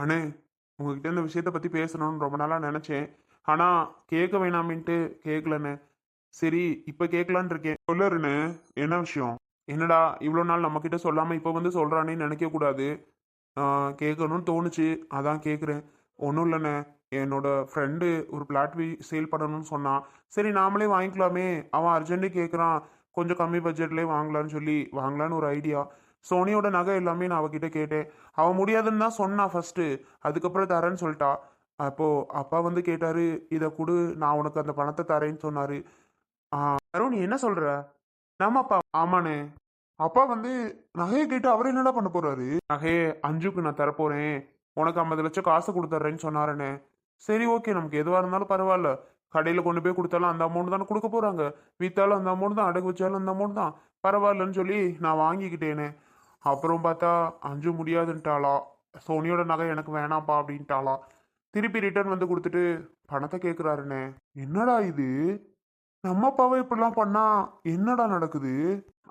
அண்ணே உங்ககிட்ட இந்த விஷயத்தை பற்றி பேசணும்னு ரொம்ப நாளாக நினச்சேன். ஆனால் கேட்க வேணாமின்ட்டு கேட்கலண்ணே சரி இப்போ கேட்கலான் இருக்கேன். சொல்லருண்ணே என்ன விஷயம்? என்னடா இவ்வளோ நாள் நம்மக்கிட்ட சொல்லாமல் இப்போ வந்து சொல்கிறானே நினைக்கக்கூடாது கேட்கணும்னு தோணுச்சு. அதான் கேட்குறேன் ஒன்றும் இல்லைண்ணே. என்னோட ஃப்ரெண்டு ஒரு பிளாட் சேல் பண்ணணும்னு சொன்னான் சரி நாமளே வாங்கிக்கலாமே. அவன் அர்ஜென்ட்டு கேட்குறான் கொஞ்சம் கம்மி பட்ஜெட்லேயே வாங்கலான்னு சொல்லி வாங்கலான்னு ஒரு ஐடியா சோனியோட நகை எல்லாமே நான் அவகிட்ட கேட்டேன். அவன் முடியாதுன்னு தான் சொன்னா ஃபர்ஸ்ட் அதுக்கப்புறம் தரேன்னு சொல்லிட்டா. அப்போ அப்பா வந்து கேட்டாரு இதை கொடு நான் உனக்கு அந்த பணத்தை தரேன்னு சொன்னாரு. அருண் நீ என்ன சொல்ற? நம்ம அப்பா? ஆமாண்ணே. அப்பா வந்து நகையை கேட்டு அவர் என்னடா பண்ண போறாரு? நகையை அஞ்சுக்கு நான் தரப்போறேன். உனக்கு ஐம்பது லட்சம் காசு கொடுத்துட்றேன்னு சொன்னாருண்ணே. சரி ஓகே நமக்கு எதுவாக இருந்தாலும் பரவாயில்ல. கடையில் கொண்டு போய் கொடுத்தாலும் அந்த அமௌண்ட் தானே கொடுக்க போறாங்க. வித்தாலும் அந்த அமௌண்ட் தான் அடகு வச்சாலும் அந்த அமௌண்ட் தான். பரவாயில்லன்னு சொல்லி நான் வாங்கிக்கிட்டேனே. அப்புறம் பார்த்தா அஞ்சு முடியாதுன்ட்டாளா. சோனியோட நகை எனக்கு வேணாம்ப்பா அப்படின்ட்டாளா. திருப்பி ரிட்டர்ன் வந்து கொடுத்துட்டு பணத்தை கேட்குறாருண்ணே என்னடா இது? நம்ம அப்பாவை இப்படிலாம் பண்ணா என்னடா நடக்குது?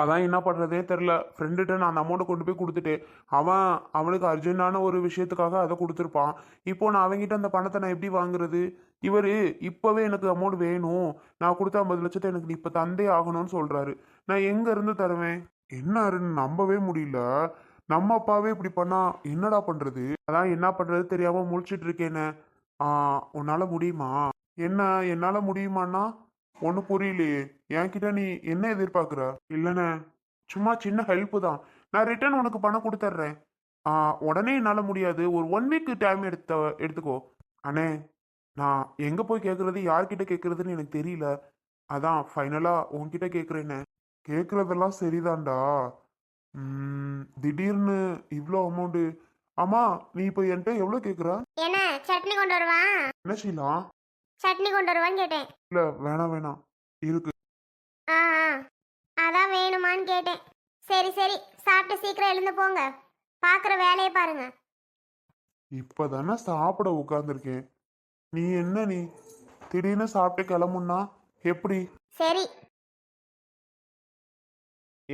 அதான் என்ன பண்ணுறதே தெரில ஃப்ரெண்டுகிட்ட நான் அந்த அமௌண்ட்டை கொண்டு போய் கொடுத்துட்டேன். அவன் அவனுக்கு அர்ஜென்டான ஒரு விஷயத்துக்காக அதை கொடுத்துருப்பான். இப்போ நான் அவங்ககிட்ட அந்த பணத்தை நான் எப்படி வாங்குறது? இவர் இப்போவே எனக்கு அமௌண்ட் வேணும். நான் கொடுத்த ஐம்பது லட்சத்தை எனக்கு நீ இப்போ தந்தே ஆகணும்னு சொல்கிறாரு நான் எங்கேருந்து தருவேன்? என்ன அருண் நம்பவே முடியல. நம்ம அப்பாவே இப்படி பண்ணா என்னடா பண்றது? அதான் என்ன பண்றது தெரியாம முழிச்சிட்டு இருக்கேனே. ஆ உன்னால முடியுமா? என்ன என்னால முடியுமான்னா? ஒன்றும் புரியலையே. என்கிட்ட நீ என்ன எதிர்பார்க்குற? இல்லைண்ணே சும்மா சின்ன ஹெல்ப்பு தான். நான் ரிட்டர்ன் உனக்கு பணம் கொடுத்துட்றேன் ஆ உடனே என்னால் முடியாது. ஒரு ஒன் வீக் டைம் எடுத்த எடுத்துக்கோ. அண்ணே நான் எங்கே போய் கேட்குறது யார்கிட்ட கேட்குறதுன்னு எனக்கு தெரியல. அதான் ஃபைனலாக உன்கிட்ட கேட்குறேண்ணே கேட்குறதெல்லாம் சரிதான்டா. ம், திடீர்னு இவ்வளோ அமௌண்ட்டு ஆமா நீ இப்போ என்கிட்ட எவ்வளோ கேட்குற என்ன சட்னி கொண்டு வருவான் என்ன செய்யலாம் சட்னி கொண்டு வருவான்னு கேட்டேன். இல்லை வேணாம் வேணாம். இருக்கு. ஆ ஆ. அதான் வேணுமான்னு கேட்டேன். சரி சரி. சாப்பிட்டு சீக்கிரம் எழுந்து போங்க. பார்க்குற வேலையை பாருங்க. இப்போ தானே சாப்பிட உட்காந்துருக்கேன் நீ என்ன நீ? திடீர்னு சாப்பிட்டு கிளம்புனா? எப்படி? சரி.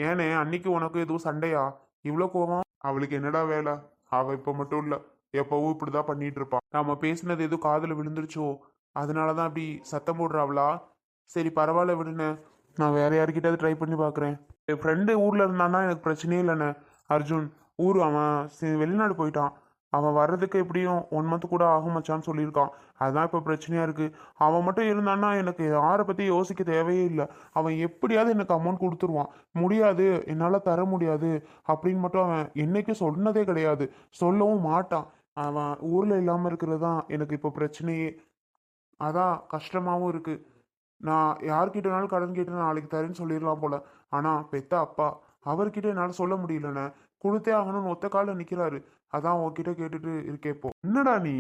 ஏனே அன்னைக்கு உனக்கு எதுவும் சண்டையா? இவ்வளோ கோவம்? அவளுக்கு என்னடா வேலை? அவ இப்போ மட்டும் இல்லை எப்பவும் இப்படிதான் பண்ணிட்டு இருப்பான் நாம பேசினது எதுவும் காதுல விழுந்துருச்சோ? அதனால தான் அப்படி சத்தம் போடுறாவளா? சரி பரவாயில்ல விடுண்ணே. நான் வேற யார்கிட்டயாவது ட்ரை பண்ணி பார்க்குறேன் என் ஃப்ரெண்டு ஊரில் இருந்தான்னா எனக்கு பிரச்சனையே இல்லைண்ணே. அர்ஜுன் ஊர் அவன் வெளிநாடு போயிட்டான். அவன் வர்றதுக்கு எப்படியும் ஒன் மந்த் கூட ஆகும் மச்சான்னு சொல்லியிருக்கான். அதுதான் இப்போ பிரச்சனையாக இருக்குது அவன் மட்டும் இருந்தான்னா எனக்கு யாரை பற்றி யோசிக்க தேவையே இல்லை. அவன் எப்படியாவது எனக்கு அமௌண்ட் கொடுத்துருவான். முடியாது. என்னால் தர முடியாது. அப்படின்னு மட்டும் அவன் என்றைக்கும் சொன்னதே கிடையாது. சொல்லவும் மாட்டான். அவன் ஊரில் இல்லாமல் இருக்கிறது தான் எனக்கு இப்போ பிரச்சனையே. அதான் கஷ்டமாகவும் இருக்குது நான் யார்கிட்டனாலும் கடன் கேட்டு நாளைக்கு தரேன்னு சொல்லிடலாம் போல. ஆனால் பெத்த அப்பா அவர்கிட்ட என்னால் சொல்ல முடியலண்ணே. கொடுத்தே ஆகணும்னு ஒத்த காலில் நிற்கிறாரு அதான் உன்கிட்ட கேட்டுட்டு இருக்கே இப்போ. என்னடா நீ?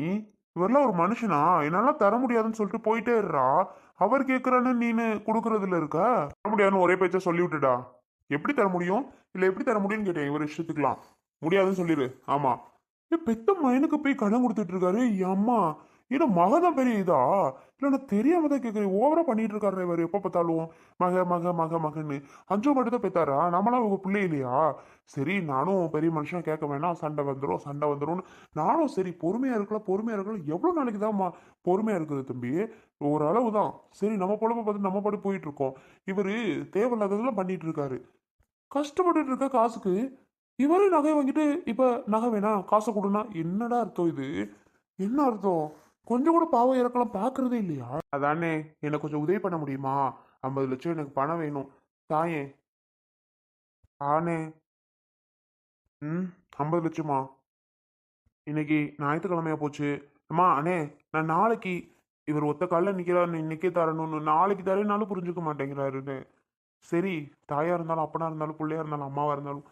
இவரெல்லாம் ஒரு மனுஷனா? என்னால தர முடியாதுன்னு சொல்லிட்டு போயிட்டே இருறா. அவர் கேட்குறான்னு நீனு கொடுக்கறதுல இருக்க? தர முடியாதுன்னு ஒரே பேச்சா சொல்லி விட்டுடா எப்படி தர முடியும்? இல்லை எப்படி தர முடியும்னு கேட்டேன் இவர் இஷ்டத்துக்கலாம் முடியாதுன்னு சொல்லிடு ஆமா. பெத்த மயனுக்கு போய் கடன் கொடுத்துட்டு இருக்காரு. அம்மா. ஏன்னா மக தான் பெரிய இதா? இல்லைன்னா தெரியாம தான் கேட்குறேன் ஓவரா பண்ணிட்டு இருக்காரு இவர். எப்போ பார்த்தாலும் மக மக மக மகன்னு. அஞ்சு மட்டும் தான் பெத்தாரா? நம்மளாம் உங்க பிள்ளை இல்லையா? சரி நானும் பெரிய மனுஷன் கேட்க வேணாம். சண்டை வந்துடும் சண்டை வந்துடும் நானும் சரி பொறுமையா இருக்கலாம் பொறுமையா இருக்கலாம் எவ்வளோ நாளைக்கு தான் பொறுமையா இருக்குது தம்பி? ஓரளவு தான். சரி நம்ம பொழப்ப பார்த்து நம்ம பாட்டு போயிட்டு இருக்கோம் இவர் தேவையில்லாததெல்லாம் பண்ணிட்டு இருக்காரு கஷ்டப்பட்டுட்டு இருக்க காசுக்கு இவரே நகை வாங்கிட்டு இப்ப நகை வேணாம் காசை கொடுனா என்னடா அர்த்தம் இது? என்ன அர்த்தம்? கொஞ்சம் கூட பாவம் இறக்கலாம் பாக்குறதே இல்லையா? அதானே எனக்கு கொஞ்சம் உதவி பண்ண முடியுமா? ஐம்பது லட்சம் எனக்கு பணம் வேணும். தாயே. ஆனே. ம் ஐம்பது லட்சமா? இன்னைக்கு ஞாயிற்றுக்கிழமையா போச்சு. அம்மா அண்ணே நான் நாளைக்கு இவர் ஒத்த காலில் நிற்கிறாரு இன்னைக்கே தரணும்னு. நாளைக்கு தரேனாலும் புரிஞ்சுக்க மாட்டேங்கிறாருன்னு. சரி தாயாக இருந்தாலும் அப்பனா இருந்தாலும் பிள்ளையா இருந்தாலும் அம்மாவாக இருந்தாலும்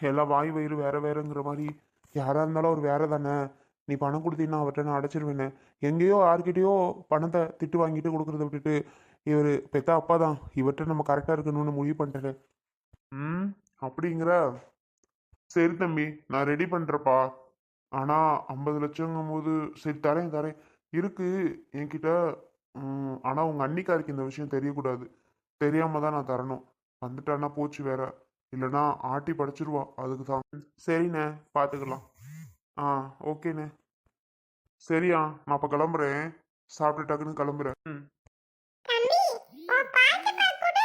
எல்லாம் வாய் வயிறு வேற வேறங்கிற மாதிரி. யாராக இருந்தாலும் அவர் வேற தானே நீ பணம் கொடுத்தீங்கன்னா அவர்கிட்ட நான் அடைச்சிருவேன்னு. எங்கேயோ யார்கிட்டயோ பணத்தை திட்டு வாங்கிட்டு கொடுக்கறத விட்டுட்டு இவர் பெத்த அப்பா தான். இவர்கிட்ட நம்ம கரெக்டாக இருக்கணும்னு முடிவு பண்ணிட்டேன் ம் அப்படிங்கிற. சரி தம்பி நான் ரெடி பண்ணுறப்பா ஆனால் ஐம்பது லட்சங்கும் போது சரி தரேன் தரேன். இருக்கு என்கிட்ட. ஆனால் உங்கள் அன்னிக்காருக்கு இந்த விஷயம் தெரியக்கூடாது. தெரியாமல் தான் நான் தரணும். வந்துட்டான்னா போச்சு வேற. இல்லைன்னா ஆட்டி படைச்சிருவா. அதுக்கு தான். சரிண்ணே பார்த்துக்கலாம் ஆ ஓகேண்ணே. சரியா நான் அப்போ கிளம்புறேன். சாப்பிட்டு டக்குன்னு கிளம்புறேன். ம் தம்பி உன் பாட்டு பாக்குடு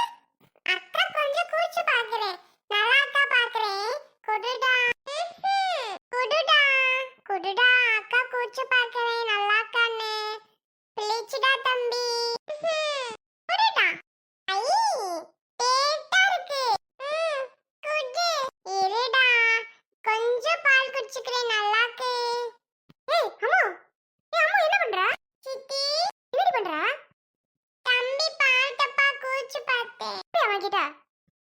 அக்கா கொஞ்சம் கூச்சு பாக்குறேன் நல்லா அக்கா பாக்குறேன் குடுடா குடுடா குடுடா அக்கா கூச்சு பாக்குறேன் நல்லா அக்கான்னு பிள்ளைச்சுடா தம்பி குடுடா ஐ டேட்டா இருக்கு ம், குடு இருடா கொஞ்சம் பால் குடிச்சுக்கிறேன் நல்லா இருக்கு ஏய் அம்மா ஏய் அம்மா என்ன பண்ற சித்தி என்னடி பண்ற தம்பி பால் டப்பா கூச்சு பார்த்தேன் அவன் கிட்ட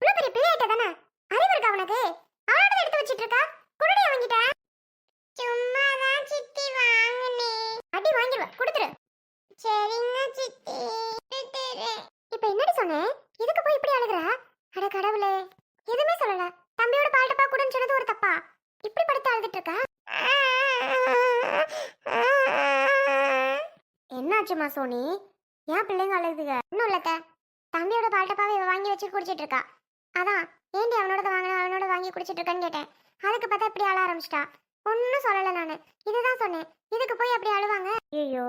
இவ்வளவு பெரிய பிள்ளையாட்ட தானே அறிவு இருக்கா அவனுக்கு அவனோட எடுத்து வச்சிட்டு இருக்கா குடுடி அவன் கிட்ட சும்மா தான் சித்தி வாங்குனேன் அடி வாங்கிடுவ கொடுத்துரு சரிங்க சித்தி இப்ப என்னடி சொன்னேன் இதுக்கு போய் இப்படி அழுகுற? அட கடவுளே எதுவுமே சொல்லல. தம்பியோட பால்டப்பா கூடன்னு சொன்னது ஒரு தப்பா? இப்படி படுத்து அழுதுட்டு இருக்கா? என்னாச்சுமா சோனி? ஏன் பிள்ளைங்க அழுதுக இன்னும் இல்லத்த தம்பியோட பால்டப்பாவை இவ வாங்கி வச்சு குடிச்சிட்டு இருக்கா. அதான் ஏண்டி அவனோட வாங்கின அவனோட வாங்கி குடிச்சிட்டு இருக்கான்னு கேட்டேன். அதுக்கு பார்த்தா இப்படி அழ ஆரம்பிச்சிட்டா. ஒன்றும் சொல்லலை நான். இதுதான் சொன்னேன். இதுக்கு போய் அப்படி அழுவாங்க? ஐயோ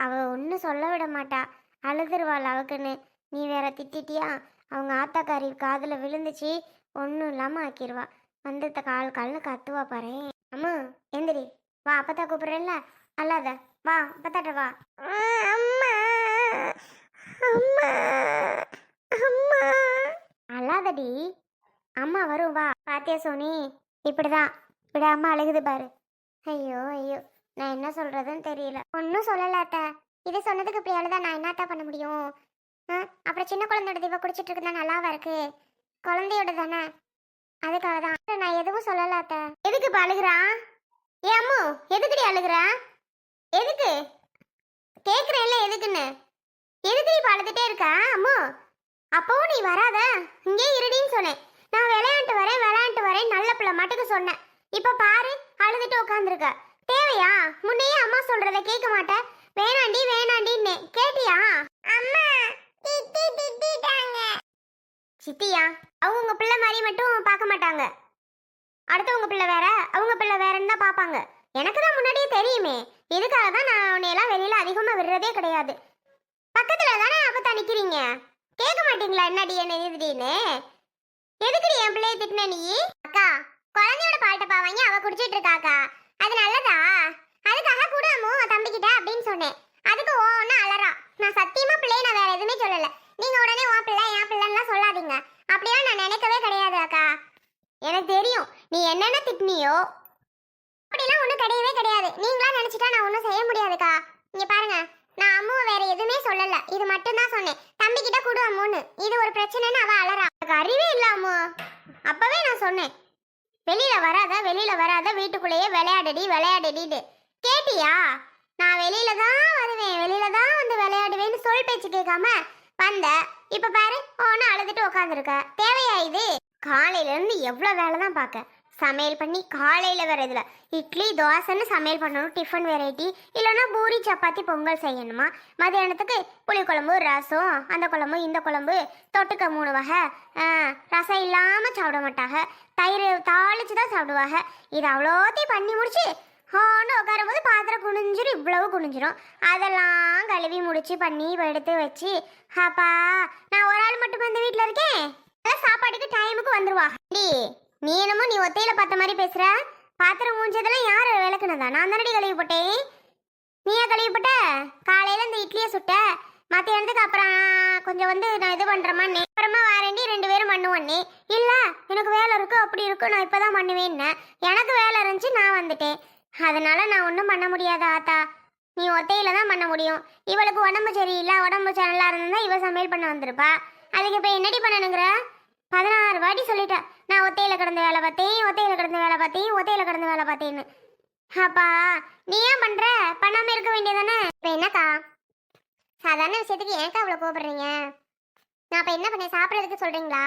அவ ஒன்றும் சொல்ல விட மாட்டா. அழுதுருவாள் அவக்குன்னு நீ வேற திட்டிட்டியா? அவங்க ஆத்தாக்காரி காதில் விழுந்துச்சு. ஒன்றும் இல்லாமல் ஆக்கிடுவா வந்து கால் கால்னு கத்துவா பாரு. அம்மா எந்திரி. வா அப்பத்தா கூப்பிடுறேன்ல. அல்லாத வா அப்பத்தாட்ட வா. அம்மா அம்மா அம்மா. அல்லாதடி அம்மா வரும் வா. பாத்தியா சோனி? இப்படிதான் இப்படி அம்மா அழுகுது பாரு. ஐயோ ஐயோ நான் என்ன சொல்றதுன்னு தெரியல. ஒன்றும் சொல்லலாட்ட இதை சொன்னதுக்கு இப்படி அழுதா நான் என்னத்தா பண்ண முடியும்? அப்புறம் சின்ன குழந்தையோட தீப குடிச்சிட்டு இருக்கா நல்லாவா இருக்கு? குழந்தையோட தானே அதுக்காக தான். நான் எதுவும் சொல்லல அத்தை. எதுக்கு இப்போ அழுகுறா? ஏ அம்மு எதுக்குடி அழுகுறா? எதுக்கு? கேக்குறேன்ல எதுக்குன்னு? எதுக்கு இப்போ அழுதுட்டே இருக்கா அம்மு? அப்பவும் நீ வராத. இங்கே இருடின்னு சொன்னேன். நான் விளையாண்டு வரேன் விளையாண்டு வரேன் நல்ல பிள்ளை மட்டுக்கு சொன்னேன். இப்போ பாரு அழுதுட்டு உட்காந்துருக்க தேவையா? முன்னையே அம்மா சொல்றத கேட்க மாட்டேன். வேணாண்டி வேணாண்டின்னு கேட்டியா? அம்மா! திட்டி திட்டிட்டாங்க. சித்தியா அவங்க உங்க பிள்ளை மாதிரி மட்டும் பார்க்க மாட்டாங்க. அடுத்தவங்க பிள்ளை வேற அவங்க பிள்ளை வேறன்னு தான் பார்ப்பாங்க. எனக்கு தான் முன்னாடியே தெரியுமே. இதுக்காக தான் நான் உன்னையெல்லாம் வெளியில அதிகமா விடுறதே கிடையாது. பக்கத்துல தானே அப்பத்தா நிக்கிறீங்க? கேட்க மாட்டீங்களா என்னடி என்ன திடீர்னு? எதுக்குடி என் பிள்ளைய திட்டின நீ? அக்கா குழந்தையோட பால்ட்டப்பா பாவாங்க அவ குடிச்சிட்டு இருக்காக்கா அது நல்லதா? அதுக்காக கூடாமோ தம்பிக்கிட்ட அப்படின்னு சொன்னேன். அதுக்கு ஓ அலறா நான் சத்தியமா பிள்ளைய நான் வேற எதுவுமே சொல்லல நீங்க உடனே உன் பிள்ளை என் பிள்ளைலாம் சொல்லாதீங்க அப்படிலாம் நான் நினைக்கவே கிடையாது அக்கா எனக்கு தெரியும் நீ என்னென்ன திட்டினியோ அப்படிலாம் ஒன்றும் கிடையவே கிடையாது நீங்களா நினைச்சிட்டா நான் ஒன்றும் செய்ய முடியாதுக்கா இங்க பாருங்க நான் அம்முவை வேற எதுவுமே சொல்லல இது மட்டும் தான் சொன்னேன் தம்பி கிட்ட கொடு அம்முன்னு இது ஒரு பிரச்சனைன்னு அவ அலறா எனக்கு அறிவே இல்ல அம்மு அப்பவே நான் சொன்னேன் வெளியில வராத வெளியில வராத வீட்டுக்குள்ளேயே விளையாடடி விளையாடடின்னு. கேட்டியா? நான் வெளியில தான் வருவேன் வெளியில தான் வந்து விளையாடுவேன்னு சொல் பேச்சு கேட்காம வந்த. இப்ப பாரு ஓன்னு அழுதுட்டு உட்காந்துருக்க தேவையா இது? காலையில இருந்து எவ்வளவு வேலை தான் பார்க்க. சமையல் பண்ணி காலையில் வேறு இதில். இட்லி தோசைன்னு சமையல் பண்ணணும் டிஃபன் வெரைட்டி இல்லைன்னா பூரி சப்பாத்தி பொங்கல் செய்யணுமா? மதியானத்துக்கு புளிக்குழம்பு ரசம் அந்த குழம்பு இந்த குழம்பு தொட்டுக்க மூணு வகை. ஆ, ரசம் இல்லாமல் சாப்பிட மாட்டாங்க. தயிர் தாளிச்சு தான் சாப்பிடுவாங்க. இது அவ்வளோத்தையும் பண்ணி முடிச்சு ஹோன்னு உட்காரும்போது பாத்திரம் குனிஞ்சிரும் இவ்வளவு குனிஞ்சிரும். அதெல்லாம் கழுவி முடிச்சு பண்ணி எடுத்து வச்சு அப்பா நான் ஒரு ஆள் மட்டும் இந்த வீட்டில் இருக்கேன்? சாப்பாட்டுக்கு டைமுக்கு வந்துருவா. டி நீ என்னமோ நீ ஒத்தையில பார்த்த மாதிரி பேசுற? பாத்திரம் மூஞ்சதெல்லாம் யார் விளக்குனதா? நான் தானடி கழுவி போட்டேன். நீயா கழுவி போட்ட? காலையில இந்த இட்லியை சுட்ட. மத்தியானத்துக்கு அப்புறம் கொஞ்சம் வந்து நான் இது பண்றேமா அப்புறமா வாரண்டி ரெண்டு பேரும் பண்ணுவோன்னே. இல்ல எனக்கு வேலை இருக்கு அப்படி இருக்கு நான் இப்பதான் பண்ணுவேன்னு. எனக்கு வேலை இருந்துச்சு நான் வந்துட்டேன். அதனால நான் ஒன்றும் பண்ண முடியாது ஆத்தா. நீ ஒத்தையில தான் பண்ண முடியும். இவளுக்கு உடம்பு சரியில்லை உடம்பு நல்லா இருந்தா இவ சமையல் பண்ண வந்திருப்பா. அதுக்கு இப்போ என்னடி பண்ணணுங்கிற? பதினாறு வாட்டி சொல்லிட்டேன். நான் ஒத்தையில கிடந்து வேலை பார்த்தேன் ஒத்தையில கிடந்து வேலை பார்த்தேன் ஒத்தையில கிடந்து வேலை பார்த்தேன்னு. அப்பா நீ ஏன் பண்ற? பண்ணாம இருக்க வேண்டியதானே இப்போ என்னக்கா? சாதாரண விஷயத்துக்கு ஏன்க்கா அவ்வளோ கோபப்படுறீங்க நான் இப்போ என்ன பண்ணேன்? சாப்பிட்றதுக்கு சொல்றீங்களா?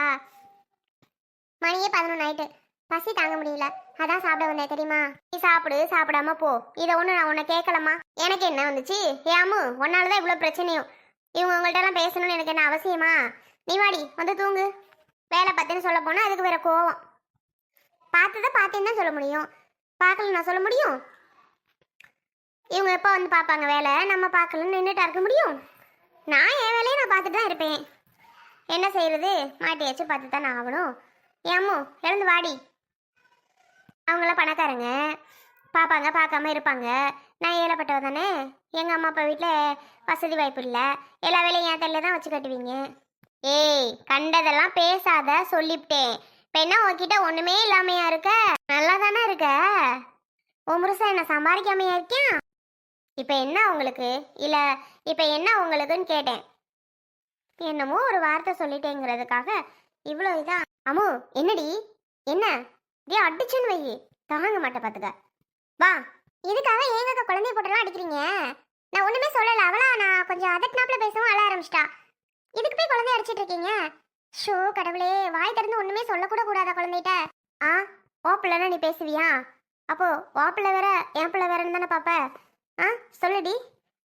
மணியே பதினொன்று ஆயிட்டு. பசி தாங்க முடியல. அதான் சாப்பிட வந்தேன் தெரியுமா? நீ சாப்பிடு சாப்பிடாம போ. இதை ஒன்று நான் உன்னை கேட்கலமா எனக்கு என்ன வந்துச்சு? ஏமு உன்னால தான் இவ்வளோ பிரச்சனையும். இவங்க உங்கள்ட்ட எல்லாம் பேசணும்னு எனக்கு என்ன அவசியமா? நீ வாடி வந்து தூங்கு. வேலை பார்த்துன்னு சொல்ல போனால் அதுக்கு வேற கோவம். பார்த்ததை பார்த்தேன்னு தான் சொல்ல முடியும். பார்க்கல நான் சொல்ல முடியும்? இவங்க எப்போ வந்து பார்ப்பாங்க வேலை? நம்ம பார்க்கலன்னு நின்றுட்டா இருக்க முடியும்? நான் என் வேலையை நான் பார்த்துட்டு தான் இருப்பேன். என்ன செய்யறது? மாட்டியாச்சும் பார்த்து தானே ஆகணும். ஏமோ எழுந்து வாடி. அவங்களாம் பணக்காரங்க. பார்ப்பாங்க பார்க்காம இருப்பாங்க. நான் ஏழைப்பட்டவ தானே. எங்கள் அம்மா அப்பா வீட்டில் வசதி வாய்ப்பு இல்லை. எல்லா வேலையும் என் தலையில தான் வச்சு கட்டுவீங்க. ஏய் கண்டதெல்லாம் பேசாத சொல்லிவிட்டேன் இப்போ என்ன உன்கிட்ட ஒன்றுமே இல்லாமையா இருக்க? நல்லா தானே இருக்க? உன் முருசா என்ன சம்பாதிக்காமையா இருக்கியா? இப்போ என்ன உங்களுக்கு? இல்லை இப்போ என்ன உங்களுக்குன்னு கேட்டேன். என்னமோ ஒரு வார்த்தை சொல்லிட்டேங்கிறதுக்காக இவ்வளோ இதான் அம்மு என்னடி? என்ன? டே அடிச்சுன்னு வை. தாங்க மாட்டேன் பார்த்துக்க வா இதுக்காக ஏங்க குழந்தைய போட்டுலாம் அடிக்கிறீங்க? நான் ஒன்றுமே சொல்லலை. அவளா நான் கொஞ்சம் அதட்னாப்ல பேசவும் அழ ஆரம்பிச்சிட்டா. இதுக்கு போய் குழந்தை அடிச்சிட்டு இருக்கீங்க? ஷோ கடவுளே. வாய் திறந்து ஒண்ணுமே சொல்லக்கூட கூடாதா குழந்தைகிட்ட? ஆ ஓ பிள்ளைனா நீ பேசுவியா? அப்போ ஓ பிள்ளை வேற என் பிள்ளை வேறன்னு தானே பாப்ப? ஆ சொல்லுடி.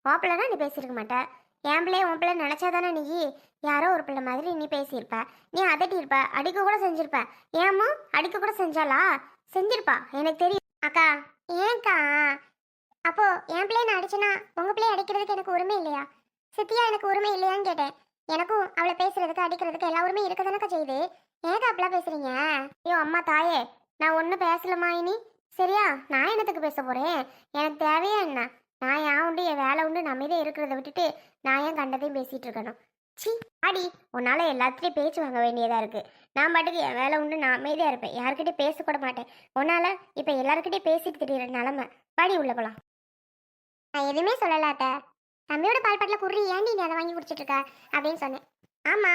ஓ பிள்ளைனா நீ பேசியிருக்க மாட்டேன் என் பிள்ளைய உன் பிள்ளை நினைச்சாதானே நீ? யாரோ ஒரு பிள்ளை மாதிரி நீ பேசியிருப்ப. நீ அதட்டி இருப்ப அடிக்க கூட செஞ்சிருப்ப. ஏமோ அடிக்க கூட செஞ்சாலா செஞ்சிருப்பா. எனக்கு தெரியும் அக்கா ஏன்க்கா? அப்போ என் பிள்ளைய நான் அடிச்சேன்னா உங்க பிள்ளைய அடிக்கிறதுக்கு எனக்கு உரிமை இல்லையா? சித்தியா எனக்கு உரிமை இல்லையான்னு கேட்டேன். எனக்கும் அவளை பேசுறதுக்கு அடிக்கிறதுக்கு எல்லாருமே இருக்க தானக்கா செய்யுது ஏதா அப்படிலாம் பேசுறீங்க? ஐயோ அம்மா தாயே நான் ஒன்றும் பேசலமா இனி. சரியா நான் என்னத்துக்கு பேச போறேன்? எனக்கு தேவையா என்ன? நான் ஏன் உண்டு என் வேலை உண்டு நம்மதே இருக்கிறத விட்டுட்டு நான் ஏன் கண்டதையும் பேசிட்டு இருக்கணும்? சி ஆடி உன்னால எல்லாத்துலேயும் பேச்சு வாங்க வேண்டியதா இருக்கு. நான் பாட்டுக்கு என் வேலை உண்டு நான் அமைதியா இருப்பேன். யார்கிட்டயும் பேசக்கூட மாட்டேன். உன்னால இப்ப எல்லாருக்கிட்டையும் பேசிட்டு தெரியுற நிலமை. பாடி உள்ள போலாம். நான் எதுவுமே சொல்லலாட்ட தம்பியோட பால் பாட்டில் குறி ஏன்டி நீ அதை வாங்கி குடிச்சிட்டு இருக்க அப்படின்னு சொன்னேன். ஆமா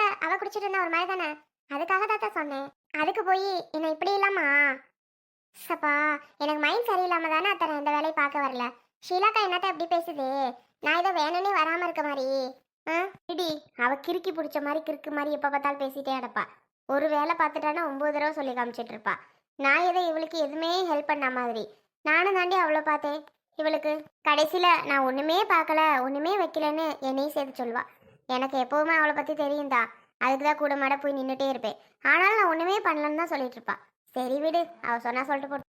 தான் அவ குடிச்சிட்டு இருந்தா ஒரு மாதிரி தானே? அதுக்காக தாத்தா சொன்னேன். அதுக்கு போய் என்ன இப்படி இல்லாமா சப்பா எனக்கு மைண்ட் சரியில்லாம தானே அத்தனை இந்த வேலையை பார்க்க வரல. ஷீலாக்கா என்னத்த எப்படி பேசுது? நான் இதை வேணும்னே வராம இருக்க மாதிரி. ஆ? இடி அவ கிறுக்கி பிடிச்ச மாதிரி கிறுக்கு மாதிரி எப்போ பார்த்தாலும் பேசிட்டே அடப்பா ஒரு வேலை பார்த்துட்டானா ஒம்பது தடவை சொல்லி காமிச்சிட்டு இருப்பா நான் எதை இவளுக்கு எதுவுமே ஹெல்ப் பண்ண மாதிரி. நானும் தாண்டி அவ்வளோ பார்த்தேன். இவளுக்கு கடைசியில் நான் ஒன்றுமே பார்க்கல ஒன்றுமே வைக்கலன்னு என்னையும் சேர்த்து சொல்லுவா. எனக்கு எப்போவுமே அவளை பற்றி தெரியும் தான் அதுக்கு தான் கூட மாட போய் நின்றுட்டே இருப்பேன். ஆனாலும் நான் ஒன்றுமே பண்ணலன்னு தான் சொல்லிட்டு இருப்பா. சரி விடு அவள் சொன்னா சொல்லிட்டு போட்டு